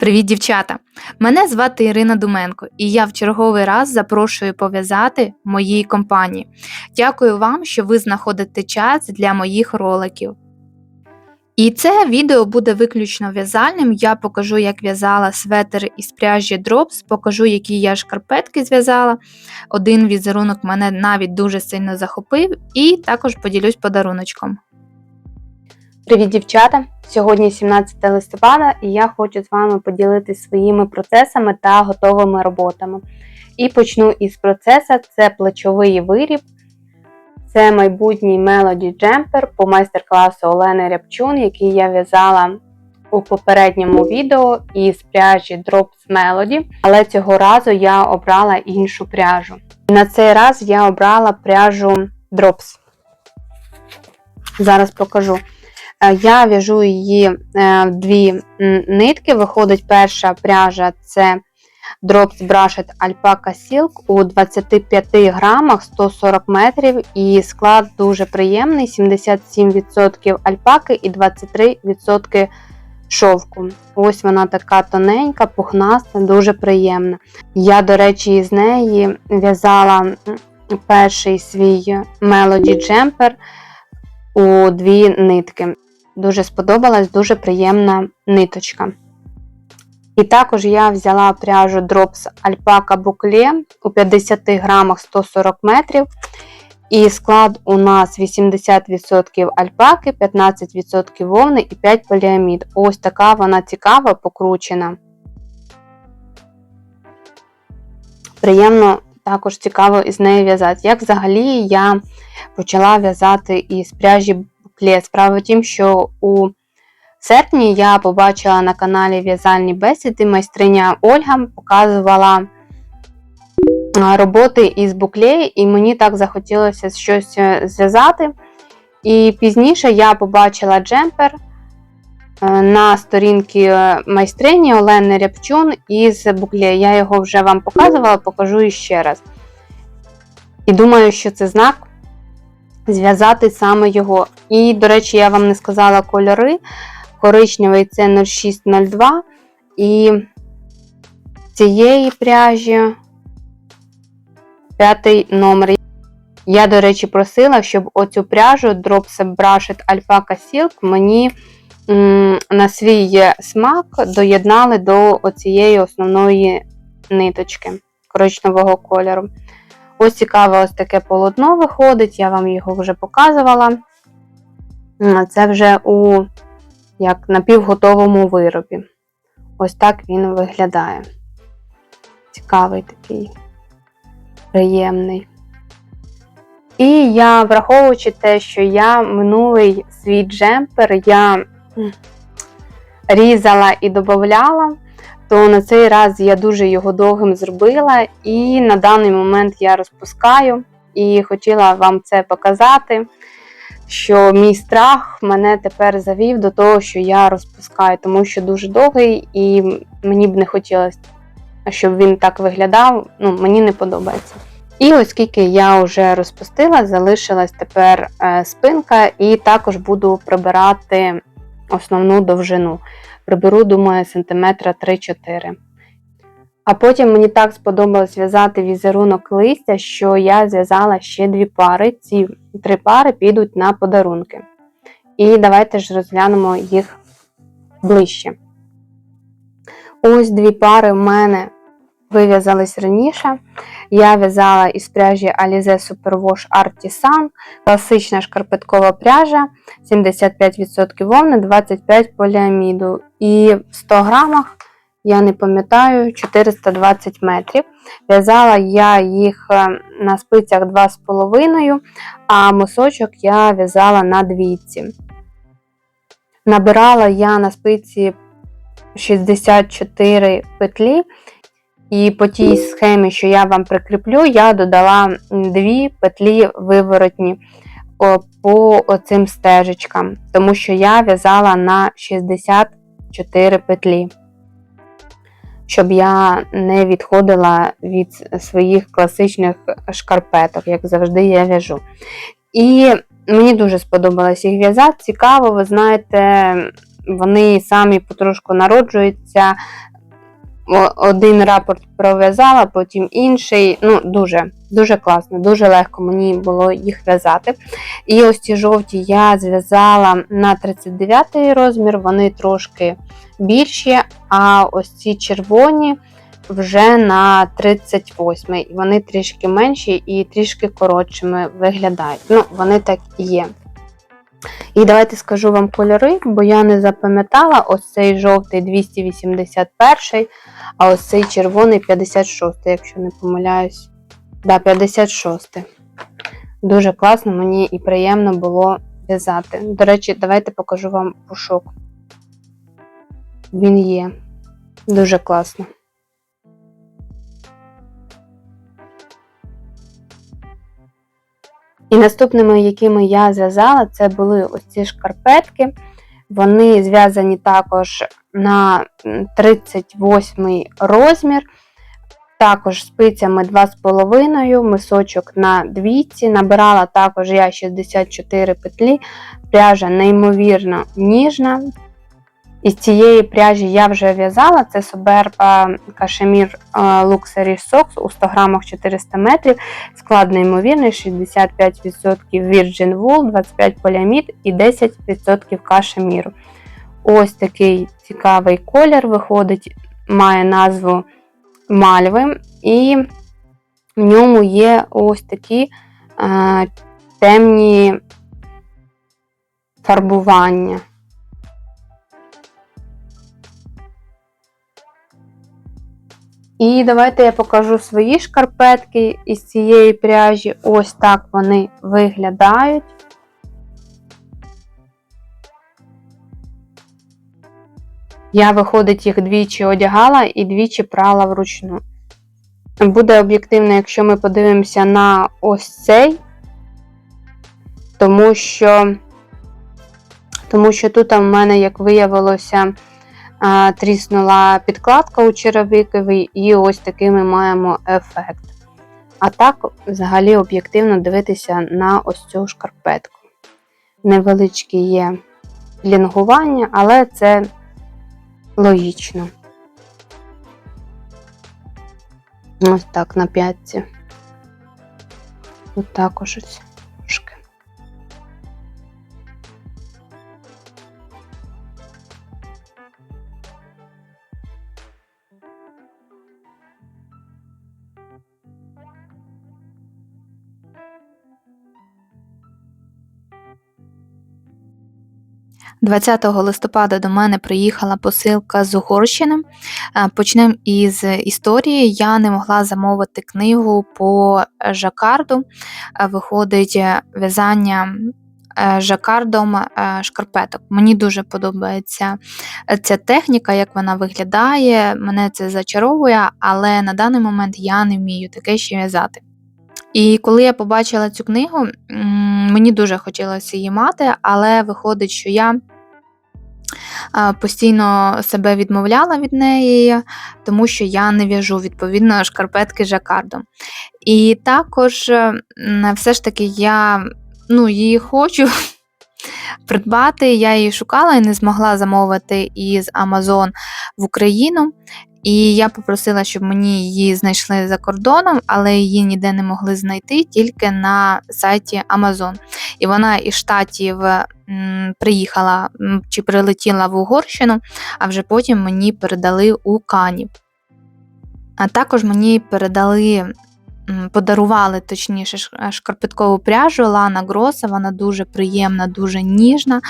Привіт, дівчата! Мене звати Ірина Думенко, і я в черговий раз запрошую пов'язати моїй компанії. Дякую вам, що ви знаходите час для моїх роликів. І це відео буде виключно в'язальним. Я покажу, як в'язала светр із пряжі Drops, покажу, які я шкарпетки зв'язала. Один візерунок мене навіть дуже сильно захопив, і також поділюсь подаруночком. Привіт, дівчата! Сьогодні 17 листопада і я хочу з вами поділитися своїми процесами та готовими роботами. І почну із процесу: це плечовий виріб, це майбутній Melody Jumper по майстер-класу Олени Рябчун, який я в'язала у попередньому відео із пряжі Drops Melody, але цього разу я обрала іншу пряжу. На цей раз я обрала пряжу Drops. Зараз покажу. Е, Я в'яжу її е, в дві нитки. Виходить перша пряжа це Drops Brushed Alpaca Silk у 25 грамах 140 метрів. І склад дуже приємний: 77% альпаки і 23% шовку. Ось вона така тоненька, пухнаста, дуже приємна. Я, до речі, із неї в'язала перший свій Melody Jumper у дві нитки. Дуже сподобалась, дуже приємна ниточка. І також я взяла пряжу Drops Alpaca Boucle у 50 грамах 140 метрів. І склад у нас 80% альпаки, 15% вовни і 5 поліамід. Ось така вона цікава, покручена. Приємно також цікаво із нею в'язати. Як взагалі я почала в'язати із пряжі Букле. Справа в тім, що у серпні я побачила на каналі В'язальні бесіди майстриня Ольга показувала роботи із букле, і мені так захотілося щось е, зв'язати. І пізніше я побачила джемпер е, на сторінки майстрині Олени Рябчун із букле. Я його вже вам показувала, покажу іще раз. І думаю, що це знак зв'язати саме його. І, до речі, я вам не сказала кольори. Коричневий це 0602. І цієї пряжі п'ятий номер. Я, до речі, просила, щоб оцю пряжу Drops Brushed Alpaca Silk мені м, на свій смак доєднали до оцієї основної ниточки коричневого кольору. Ось цікаве ось таке полотно виходить, я вам його вже показувала. Це вже у як напівготовому виробі. Ось так він виглядає. Цікавий такий, приємний. І я, враховуючи те, що я минулий свій джемпер я різала і додавала, то на цей раз я дуже його довгим зробила, і на даний момент я розпускаю і хотіла вам це показати, що мій страх мене тепер завів до того, що я розпускаю, тому що дуже довгий, і мені б не хотілося, щоб він так виглядав. Ну, мені не подобається. І оскільки я вже розпустила, залишилась тепер е, спинка, і також буду прибирати основну довжину приберу, думаю, сантиметра 3-4. А потім мені так сподобалось в'язати візерунок листя, що я зв'язала ще дві пари. Ці три пари підуть на подарунки. І давайте ж розглянемо їх ближче. Ось дві пари в мене вив'язались раніше. Я в'язала із пряжі Alize Superwash Artisan, класична шкарпеткова пряжа, 75% вовни, 25 поліаміду. І в 100 грамах, я не пам'ятаю, 420 метрів. В'язала я їх е, на спицях 2,5, а мисочок я в'язала на двійці. Набирала я на спиці 64 петлі. І по тій схемі, що я вам прикріплю, я додала дві петлі виворотні по оцим стежечкам, тому що я в'язала на 64 петлі, щоб я не відходила від своїх класичних шкарпеток, як завжди я в'яжу. І мені дуже сподобалось їх в'язати. Цікаво, ви знаєте, вони самі потрошку народжуються. Один рапорт пров'язала, потім інший. Ну, дуже, дуже класно, дуже легко мені було їх в'язати. І ось ці жовті я зв'язала на 39 розмір, вони трошки більші, а ось ці червоні вже на 38 і вони трішки менші і трішки коротшими виглядають. Ну, вони так і є. І давайте скажу вам кольори, бо я не запам'ятала ось цей жовтий 281, а ось цей червоний 56, якщо не помиляюсь. Да, 56. Дуже класно, мені і приємно було в'язати. До речі, давайте покажу вам пушок. Він є. Дуже класно. І наступними, якими я зв'язала, це були ось ці шкарпетки. Вони зв'язані також на м, 38 розмір, також спицями 2,5, мисочок на двійці. Набирала також я 64 петлі. Пряжа неймовірно ніжна. Із цієї пряжі я вже в'язала. Це Soberba Cashmere е, Luxury Socks у 100 грамах 400 метрів. Склад неймовірний, 65% Virgin Wool, 25 поліамід і 10% кашеміру. Ось такий цікавий колір виходить, має назву мальви, і в ньому є ось такі е, темні фарбування. І давайте я покажу свої шкарпетки із цієї пряжі. Ось так вони виглядають. Я, виходить, їх двічі одягала і двічі прала вручну. Буде об'єктивно, якщо ми подивимося на ось цей, тому що, тому що тут в мене, як виявилося, тріснула підкладка у черевиковій, і ось такий ми маємо ефект. А так, взагалі, об'єктивно дивитися на ось цю шкарпетку. Невеличке є лінгування, але це логічно. Ось так на п'ятці. Тут також ось 20 листопада до мене приїхала посилка з Угорщини. Е, Почнемо із історії. Я не могла замовити книгу по жакарду. Е, Виходить е, в'язання е, жакардом е, шкарпеток. Мені дуже подобається е, ця техніка, як вона виглядає. Мене це зачаровує, але на даний момент я не вмію таке ще в'язати. І коли я побачила цю книгу, мені дуже хотілося її мати, але виходить, що я постійно себе відмовляла від неї, тому що я не в'яжу відповідно шкарпетки жакардом. І також все ж таки я ну, її хочу придбати. Я її шукала і не змогла замовити із Amazon в Україну. І я попросила, щоб мені її знайшли за кордоном, але її ніде не могли знайти, тільки на сайті Amazon. І вона із штатів приїхала чи прилетіла в Угорщину, а вже потім мені передали у Кані. А також мені передали, подарували точніше шкарпеткову пряжу Лана Гроса. Вона дуже приємна, дуже ніжна.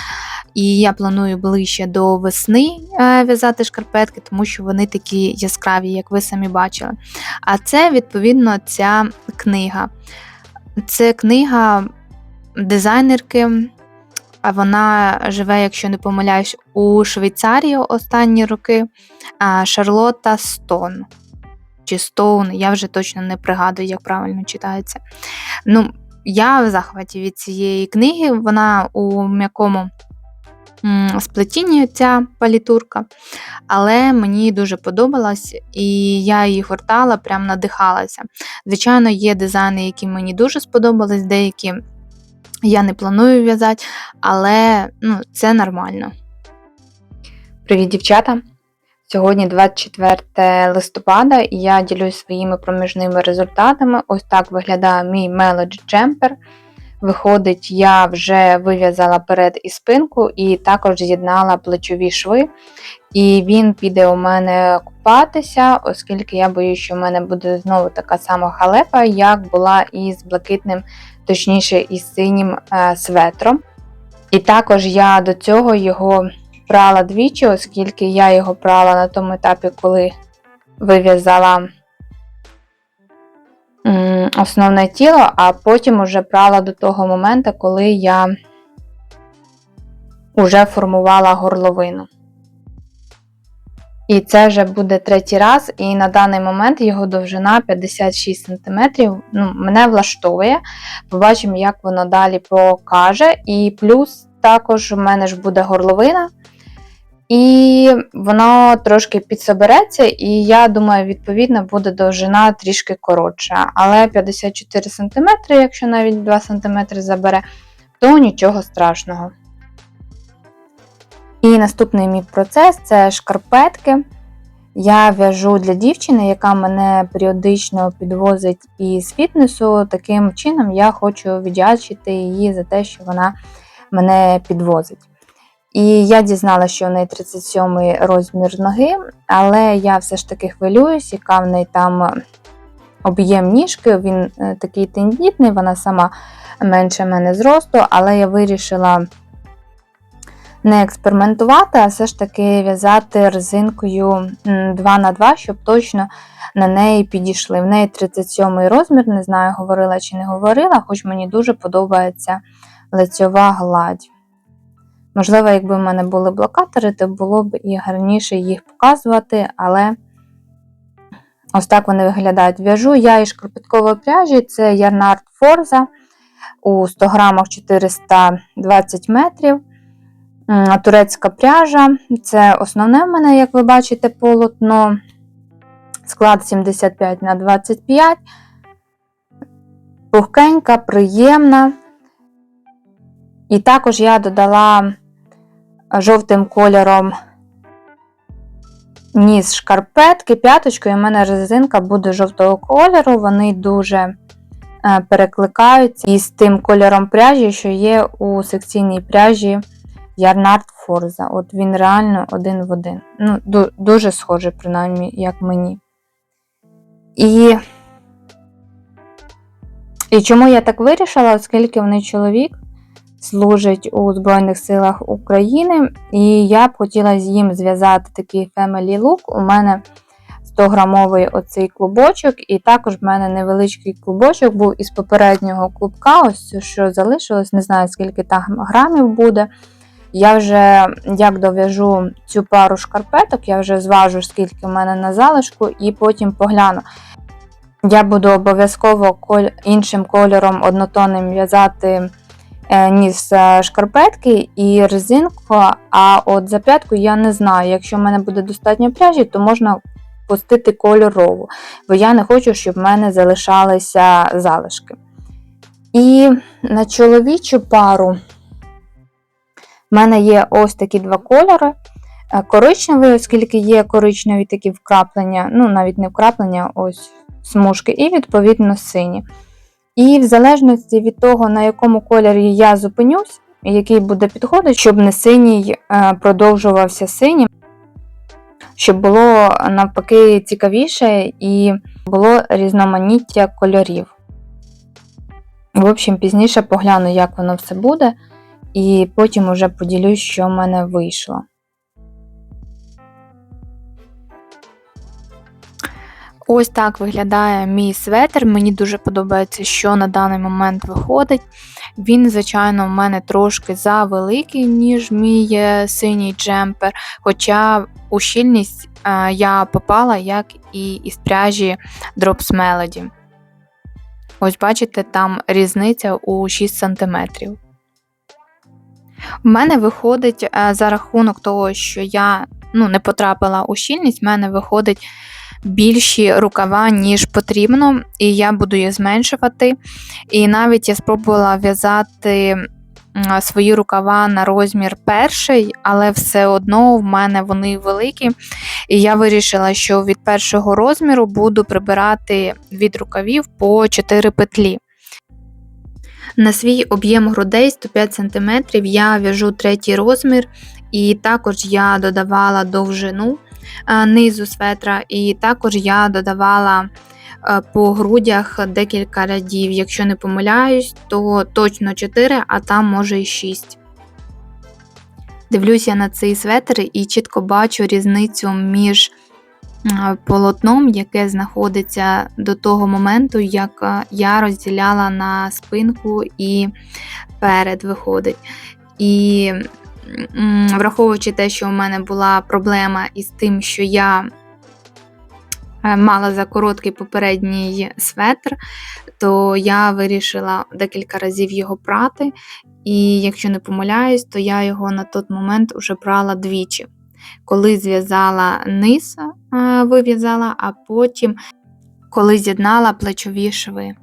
І я планую ближче до весни е, в'язати шкарпетки, тому що вони такі яскраві, як ви самі бачили. А це, відповідно, ця книга. Це книга дизайнерки. А вона живе, якщо не помиляюсь, у Швейцарії останні роки. Шарлотта Стон. Чи Стоун, я вже точно не пригадую, як правильно читається. Ну, я в захваті від цієї книги. Вона у м'якому сплетінні ця палітурка, але мені дуже подобалась, і я її гортала, прям надихалася. Звичайно, є дизайни, які мені дуже сподобались, деякі я не планую в'язати, але ну, це нормально. Привіт, дівчата! Сьогодні 24 листопада і я ділюсь своїми проміжними результатами. Ось так виглядає мій Melody Jumper. Виходить, я вже вив'язала перед і спинку, і також з'єднала плечові шви. І він піде у мене купатися, оскільки я боюсь, що в мене буде знову така сама халепа, як була із блакитним, точніше, із синім е, светром. І також я до цього його прала двічі, оскільки я його прала на тому етапі, коли вив'язала основне тіло, а потім уже прала до того моменту, коли я вже формувала горловину. І це вже буде третій раз, і на даний момент його довжина 56 см. Ну, мене влаштовує. Побачимо, як воно далі покаже. І плюс також у мене ж буде горловина. І воно трошки підсобереться, і я думаю, відповідно, буде довжина трішки коротша. Але 54 см, якщо навіть 2 см забере, то нічого страшного. І наступний мій процес це шкарпетки. Я в'яжу для дівчини, яка мене періодично підвозить із фітнесу. Таким чином я хочу віддячити її за те, що вона мене підвозить. І я дізналася, що в неї 37 розмір ноги, але я все ж таки хвилююсь, яка в неї там об'єм ніжки, він е, такий тендітний, вона сама менше мене зросту, але я вирішила не експериментувати, а все ж таки в'язати резинкою 2 на 2 щоб точно на неї підійшли. В неї 37 розмір, не знаю, говорила чи не говорила, хоч мені дуже подобається лицьова гладь. Можливо, якби в мене були блокатори, то було б і гарніше їх показувати, але ось так вони виглядають. В'яжу я із шкарпеткової пряжі, це Ярнард Форза у 100 грамах 420 метрів. Турецька пряжа. Це основне в мене, як ви бачите, полотно. Склад 75 на 25. Пухкенька, приємна. І також я додала жовтим кольором ніс шкарпетки, п'яточкою, і в мене резинка буде жовтого кольору, вони дуже перекликаються із тим кольором пряжі, що є у секційній пряжі Ярнард Форза. От він реально один в один. Ну, Дуже схожий, принаймні, як мені. І і чому я так вирішила, оскільки вони чоловік служить у Збройних силах України, і я б хотіла з їм зв'язати такий Family Look. У мене 100-грамовий оцей клубочок, і також в мене невеличкий клубочок був із попереднього клубка, ось що залишилось, не знаю, скільки там грамів буде. Я вже як дов'яжу цю пару шкарпеток, я вже зважу, скільки в мене на залишку, і потім погляну. Я буду обов'язково іншим кольором однотонним в'язати ніс е, шкарпетки і резинку, а от за п'ятку я не знаю. Якщо в мене буде достатньо пряжі, то можна пустити кольорову, бо я не хочу, щоб в мене залишалися залишки. І на чоловічу пару. У мене є ось такі два кольори. Е, коричневий, оскільки є коричневі такі вкраплення, ну, навіть не вкраплення, ось смужки, і, відповідно, сині. І в залежності від того, на якому кольорі я зупинюсь, який буде підходити, щоб не синій е, продовжувався синім, щоб було навпаки цікавіше і було різноманіття кольорів. В общем, пізніше погляну, як воно все буде і потім уже поділюсь, що в мене вийшло. Ось так виглядає мій светр. Мені дуже подобається, що на даний момент виходить. Він, звичайно, в мене трошки завеликий, ніж мій е, синій джемпер. Хоча у щільність е, я попала, як і із пряжі Drops Melody. Ось, бачите, там різниця у 6 см. У мене виходить е, за рахунок того, що я ну, не потрапила у щільність, в мене виходить більші рукава, ніж потрібно, і я буду їх зменшувати. І навіть я спробувала в'язати свої рукава на розмір перший, але все одно в мене вони великі. І я вирішила, що від першого розміру буду прибирати від рукавів по 4 петлі. На свій об'єм грудей 105 см я в'яжу третій розмір, і також я додавала довжину низу светра, і також я додавала е, по грудях декілька рядів. Якщо не помиляюсь, то точно 4, а там може і 6. Дивлюся на цей светр і чітко бачу різницю між е, полотном, яке знаходиться до того моменту, як е, я розділяла на спинку і перед виходить. І враховуючи те, що у мене була проблема із тим, що я е, мала за короткий попередній светр, то я вирішила декілька разів його прати. І якщо не помиляюсь, то я його на той момент вже брала двічі. Коли зв'язала низ, е, вив'язала, а потім коли з'єднала плечові шви.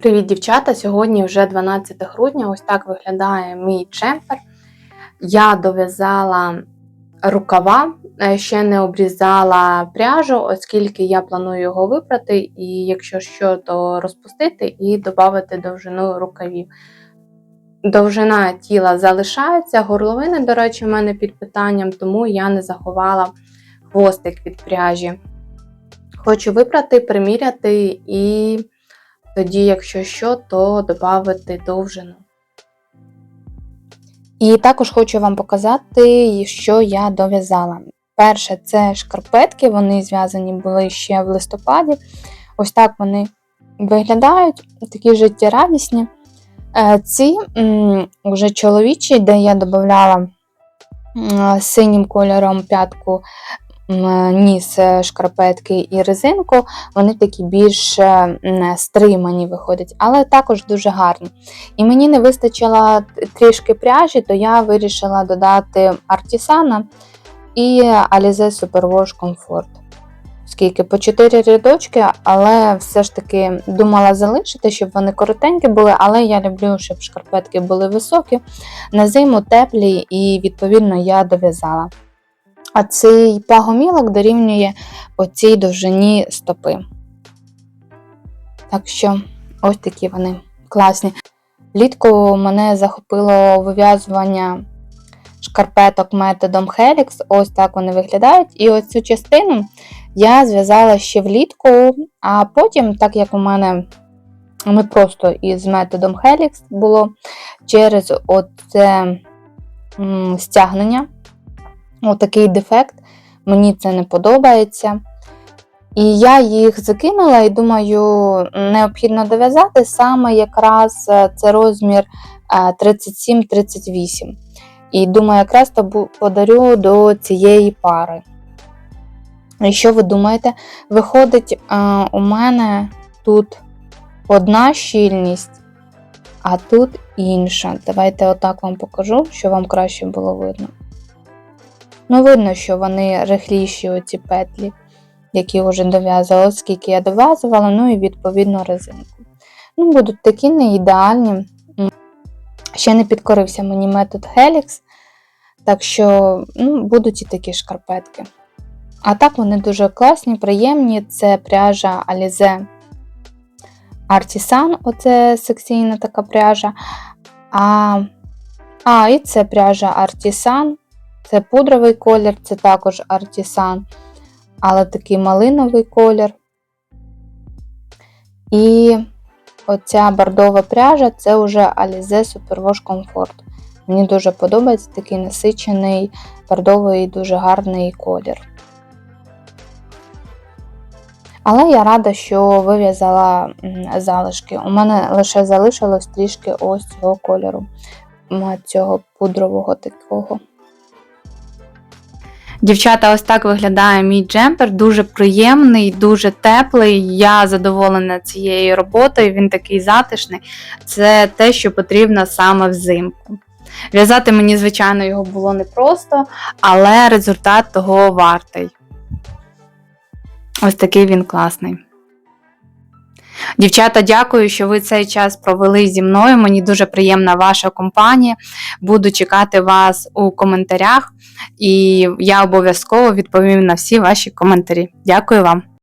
Привіт, дівчата! Сьогодні вже 12 грудня. Ось так виглядає мій джемпер. Я дов'язала рукава, е, ще не обрізала пряжу, оскільки я планую його випрати, і якщо що, то розпустити і додати довжину рукавів. Довжина тіла залишається, горловини, до речі, в мене під питанням, тому я не заховала хвостик від пряжі. Хочу випрати, приміряти і тоді, якщо що, то додати довжину. І також хочу вам показати, що я дов'язала. Перше, це шкарпетки, вони зв'язані були ще в листопаді. Ось так вони виглядають, такі життєрадісні. Е, Ці вже чоловічі, де я додавала синім кольором п'ятку ніс е, шкарпетки і резинку, вони такі більш е, стримані виходять, але також дуже гарні. І мені не вистачило трішки пряжі, то я вирішила додати Артісана і Alize Superwash Comfort. Скільки по 4 рядочки, але все ж таки думала залишити, щоб вони коротенькі були, але я люблю, щоб шкарпетки були високі, на зиму теплі, і відповідно я дов'язала. А цей пагомілок дорівнює оцій довжині стопи. Так що ось такі вони класні. Влітку мене захопило вив'язування шкарпеток методом Helix. Ось так вони виглядають. І ось цю частину я зв'язала ще влітку, а потім, так як у мене не просто із методом Helix було через оце стягнення, отакий дефект, мені це не подобається. І я їх закинула і думаю, необхідно дов'язати саме якраз е, це розмір е, 37-38. І думаю, якраз то подарю до цієї пари. І що ви думаєте? Виходить, е, у мене тут одна щільність, а тут інша. Давайте отак вам покажу, щоб вам краще було видно. Ну, видно, що вони рихліші, оці петлі, які вже дов'язала, скільки я дов'язувала, ну і відповідно резинку. Ну, будуть такі не ідеальні. Ще не підкорився мені метод Helix, так що ну, будуть і такі шкарпетки. А так вони дуже класні, приємні. Це пряжа Alize Artisan, оце секційна така пряжа. А, а і це пряжа Artisan, це пудровий колір, це також Artisan, але такий малиновий колір. І оця бордова пряжа це вже Alize Superwash Comfort. Мені дуже подобається такий насичений, бордовий, дуже гарний колір. Але я рада, що вив'язала залишки. У мене лише залишилось трішки ось цього кольору, цього пудрового такого. Дівчата, ось так виглядає мій джемпер. Дуже приємний, дуже теплий. Я задоволена цією роботою, він такий затишний. Це те, що потрібно саме взимку. В'язати мені, звичайно, його було непросто, але результат того вартий. Ось такий він класний. Дівчата, дякую, що ви цей час провели зі мною. Мені дуже приємна ваша компанія. Буду чекати вас у коментарях, і я обов'язково відповім на всі ваші коментарі. Дякую вам.